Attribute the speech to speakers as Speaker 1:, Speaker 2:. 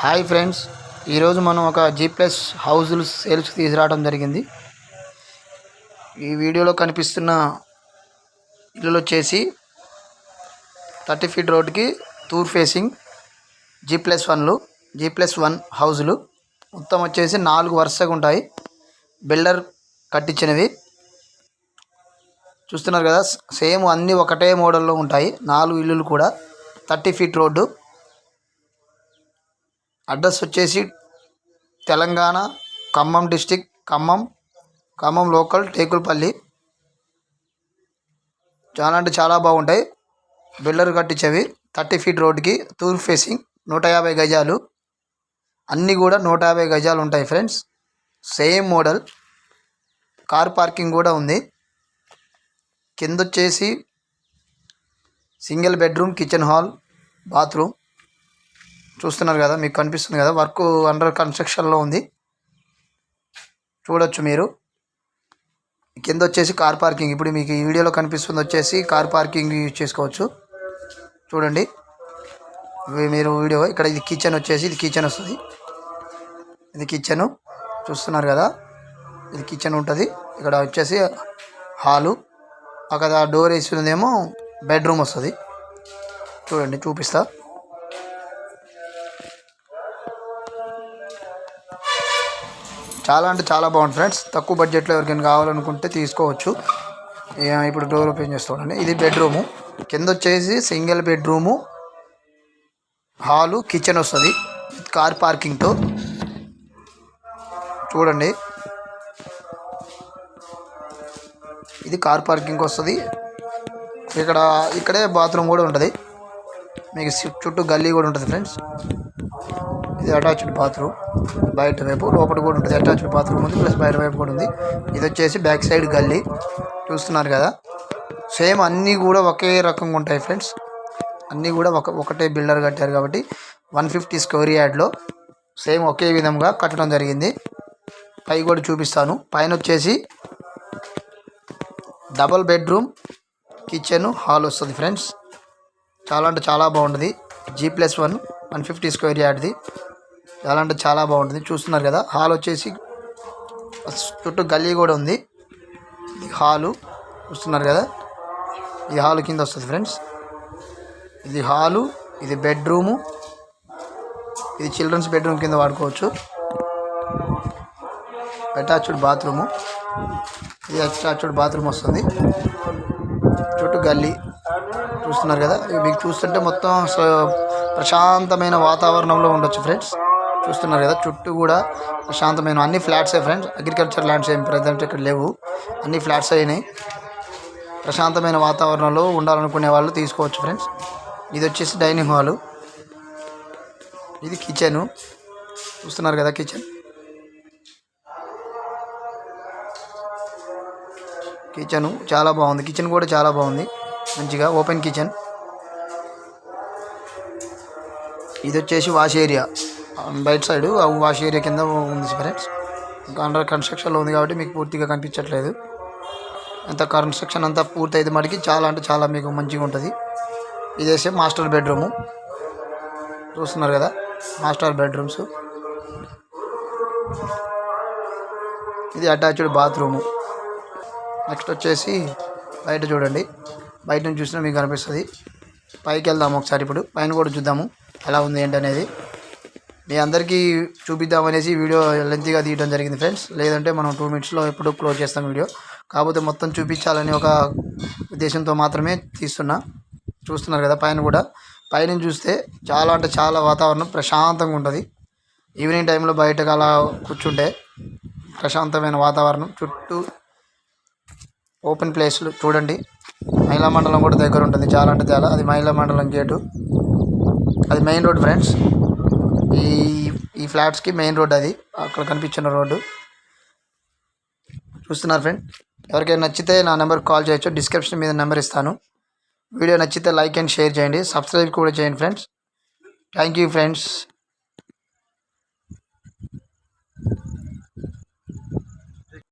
Speaker 1: Hi friends ఈరోజు మనం ఒక జీ ప్లస్ హౌజులు సేల్స్కి తీసుకురావడం జరిగింది. ఈ వీడియోలో కనిపిస్తున్న ఇల్లులు వచ్చేసి థర్టీ ఫీట్ రోడ్కి టూర్ ఫేసింగ్ జీ ప్లస్ వన్లు జీ ప్లస్ వన్ హౌజులు మొత్తం వచ్చేసి నాలుగు వరుసగా ఉంటాయి. బిల్డర్ కట్టించినవి. చూస్తున్నారు కదా సేమ్ అన్నీ ఒకటే మోడల్లో ఉంటాయి. నాలుగు ఇల్లులు కూడా థర్టీ ఫీట్ రోడ్డు. అడ్రస్ వచ్చేసి తెలంగాణ ఖమ్మం డిస్టిక్ ఖమ్మం ఖమ్మం లోకల్ టేకులపల్లి. చాలా అంటే చాలా బాగుంటాయి. బిల్డర్ కట్టించేవి థర్టీ ఫీట్ రోడ్కి తూర్పు ఫేసింగ్ నూట యాభై గజాలు. అన్నీ కూడా నూట యాభై గజాలు ఉంటాయి friends. Same model. Car parking కూడా ఉంది. కింద వచ్చేసి single bedroom kitchen hall bathroom. చూస్తున్నారు కదా మీకు కనిపిస్తుంది కదా వర్క్ అండర్ కన్స్ట్రక్షన్లో ఉంది. చూడొచ్చు మీరు. కింద వచ్చేసి కార్ పార్కింగ్ ఇప్పుడు మీకు ఈ వీడియోలో కనిపిస్తుంది వచ్చేసి కార్ పార్కింగ్ యూజ్ చేసుకోవచ్చు. చూడండి. మీరు వీడియో ఇక్కడ ఇది కిచెన్ వచ్చేసి ఇది కిచెన్ వస్తుంది. ఇది కిచెను చూస్తున్నారు కదా ఇది కిచెన్ ఉంటుంది. ఇక్కడ వచ్చేసి హాలు అక్కడ డోర్ వేసిందేమో బెడ్రూమ్ వస్తుంది. చూడండి చూపిస్తా. చాలా అంటే చాలా బాగుంది ఫ్రెండ్స్. తక్కువ బడ్జెట్లో ఎవరికైనా కావాలనుకుంటే తీసుకోవచ్చు. ఇప్పుడు డోర్ ఓపెన్ చేసుకోండి ఇది బెడ్రూము. కింద వచ్చేసి సింగిల్ బెడ్రూము. హాలు కిచెన్ వస్తుంది. కార్ పార్కింగ్తో. చూడండి. ఇది కార్ పార్కింగ్ వస్తుంది. ఇక్కడ ఇక్కడే బాత్రూమ్ కూడా ఉంటుంది. మీకు చుట్టూ గల్లీ కూడా ఉంటుంది ఫ్రెండ్స్. ఇది అటాచ్డ్ బాత్రూమ్. బయట వైపు లోపల కూడా ఉంటుంది. అటాచ్డ్ బాత్రూమ్ ఉంది ప్లస్ బయట వైపు కూడా ఉంది. ఇది వచ్చేసి బ్యాక్ సైడ్ గల్లీ. చూస్తున్నారు కదా? సేమ్ అన్నీ కూడా ఒకే రకంగా ఉంటాయి ఫ్రెండ్స్. అన్నీ కూడా ఒక ఒకటే బిల్డర్ కట్టారు కాబట్టి వన్ ఫిఫ్టీ స్క్వేర్ యార్డ్లో సేమ్ ఒకే విధంగా కట్టడం జరిగింది. పై కూడా చూపిస్తాను. పైన వచ్చేసి డబల్ బెడ్రూమ్ కిచెన్ హాల్ వస్తుంది ఫ్రెండ్స్. చాలా అంటే చాలా బాగుంటుంది. G plus one one fifty square యార్డ్ది చాలా అంటే చాలా బాగుంటుంది. చూస్తున్నారు కదా హాల్ వచ్చేసి చుట్టూ గల్లీ కూడా ఉంది. ఇది హాలు చూస్తున్నారు కదా. ఈ హాల్ కింద వస్తుంది ఫ్రెండ్స్ ఇది హాలు ఇది బెడ్రూము ఇది చిల్డ్రన్స్ బెడ్రూమ్ కింద వాడుకోవచ్చు. అటాచ్డ్ బాత్రూము ఇది అటాచ్డ్ బాత్రూమ్ వస్తుంది. చుట్టూ గల్లీ. చూస్తున్నారు కదా. మీకు చూస్తుంటే మొత్తం స- ప్రశాంతమైన వాతావరణంలో ఉండొచ్చు ఫ్రెండ్స్. చూస్తున్నారు కదా చుట్టూ కూడా ప్రశాంతమైన అన్ని ఫ్లాట్సే ఫ్రెండ్స్. అగ్రికల్చర్ ల్యాండ్స్ ఏం ప్రజెంట్ ఇక్కడ లేవు. అన్ని ఫ్లాట్స్ అయినాయి. ప్రశాంతమైన వాతావరణంలో ఉండాలనుకునే వాళ్ళు తీసుకోవచ్చు ఫ్రెండ్స్. ఇది వచ్చేసి డైనింగ్ హాలు. ఇది కిచెను. చూస్తున్నారు కదా కిచెన్. కిచెన్ చాలా బాగుంది. కిచెన్ కూడా చాలా బాగుంది. మంచిగా ఓపెన్ కిచెన్. ఇది వచ్చేసి వాష్ ఏరియా. బయట సైడ్ వాష్ ఏరియా కింద ఉంది ఫ్రెండ్స్ ఇంకా అండర్ కన్స్ట్రక్షన్లో ఉంది కాబట్టి మీకు పూర్తిగా కనిపించట్లేదు. అంత కన్స్ట్రక్షన్ అంతా పూర్తి అయితే మటుకి చాలా అంటే చాలా మీకు మంచిగా ఉంటుంది. ఇది మాస్టర్ బెడ్రూము చూస్తున్నారు కదా మాస్టర్ బెడ్రూమ్స్ ఇది అటాచ్డ్ బాత్రూము నెక్స్ట్ వచ్చేసి బయట చూడండి. బయట నుంచి చూసినా మీకు కనిపిస్తుంది. పైకి వెళ్దాము ఒకసారి ఇప్పుడు. పైన కూడా చూద్దాము. ఎలా ఉంది ఏంటనేది మీ అందరికీ చూపిద్దామనేసి వీడియో లెంతీగా తీయడం జరిగింది ఫ్రెండ్స్. లేదంటే మనం టూ మినిట్స్లో ఎప్పుడు క్లోజ్ చేస్తాం వీడియో. కాకపోతే మొత్తం చూపించాలని ఒక ఉద్దేశంతో మాత్రమే తీస్తున్నా. చూస్తున్నారు కదా పైన కూడా. పైన చూస్తే చాలా అంటే చాలా వాతావరణం ప్రశాంతంగా ఉంటుంది. ఈవినింగ్ టైంలో బయటకు అలా కూర్చుంటే ప్రశాంతమైన వాతావరణం. చుట్టూ ఓపెన్ ప్లేస్లు చూడండి. మహిళా మండలం కూడా దగ్గర ఉంటుంది చాలా అంటే చాలా. అది మహిళా మండలం గేటు అది మెయిన్ రోడ్ ఫ్రెండ్స్ ఈ ఈ ఫ్లాట్స్కి మెయిన్ రోడ్ అది. అక్కడ కనిపించిన రోడ్డు. చూస్తున్నారు ఫ్రెండ్ ఎవరికైనా నచ్చితే నా నెంబర్కి కాల్ చేయొచ్చు. డిస్క్రిప్షన్ మీద నెంబర్ ఇస్తాను. వీడియో నచ్చితే లైక్ అండ్ షేర్ చేయండి. సబ్స్క్రైబ్ కూడా చేయండి ఫ్రెండ్స్ థ్యాంక్ యూ ఫ్రెండ్స్